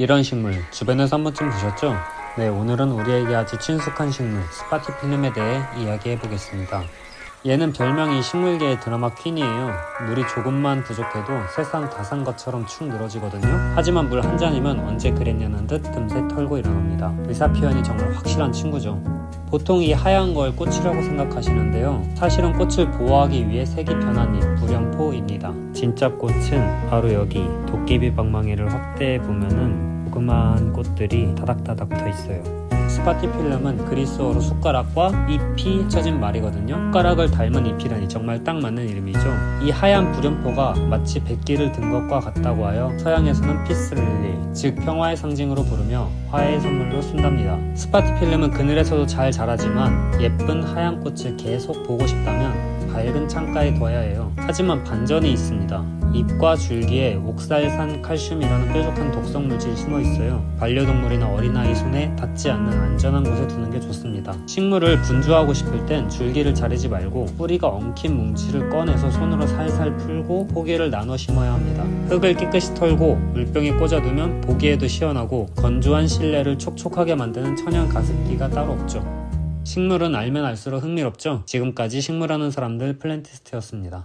이런 식물 주변에서 한 번쯤 보셨죠? 네, 오늘은 우리에게 아주 친숙한 식물 스파티필름에 대해 이야기해 보겠습니다. 얘는 별명이 식물계의 드라마 퀸이에요. 물이 조금만 부족해도 세상 다 산 것처럼 축 늘어지거든요. 하지만 물 한 잔이면 언제 그랬냐는 듯 금세 털고 일어납니다. 의사 표현이 정말 확실한 친구죠. 보통 이 하얀 걸 꽃이라고 생각하시는데요. 사실은 꽃을 보호하기 위해 색이 변한 잎, 불연포입니다. 진짜 꽃은 바로 여기 도깨비 방망이를 확대해 보면은 조그마한 꽃들이 다닥다닥 붙어 있어요. 스파티필름은 그리스어로 숟가락과 잎이 합쳐진 말이거든요. 숟가락을 닮은 잎이라니 정말 딱 맞는 이름이죠. 이 하얀 불연포가 마치 백기를 든 것과 같다고 하여 서양에서는 피스릴리, 즉 평화의 상징으로 부르며 화해의 선물로 쓴답니다. 스파티필름은 그늘에서도 잘 자라지만 예쁜 하얀 꽃을 계속 보고 싶다면 밝은 창가에 둬야 해요. 하지만 반전이 있습니다. 잎과 줄기에 옥살산 칼슘이라는 뾰족한 독성 물질이 숨어 있어요. 반려동물이나 어린아이 손에 닿지 않는 안전한 곳에 두는 게 좋습니다. 식물을 분주하고 싶을 땐 줄기를 자르지 말고 뿌리가 엉킨 뭉치를 꺼내서 손으로 살살 풀고 포기를 나눠 심어야 합니다. 흙을 깨끗이 털고 물병에 꽂아두면 보기에도 시원하고 건조한 실내를 촉촉하게 만드는 천연 가습기가 따로 없죠. 식물은 알면 알수록 흥미롭죠? 지금까지 식물하는 사람들 플랜티스트였습니다.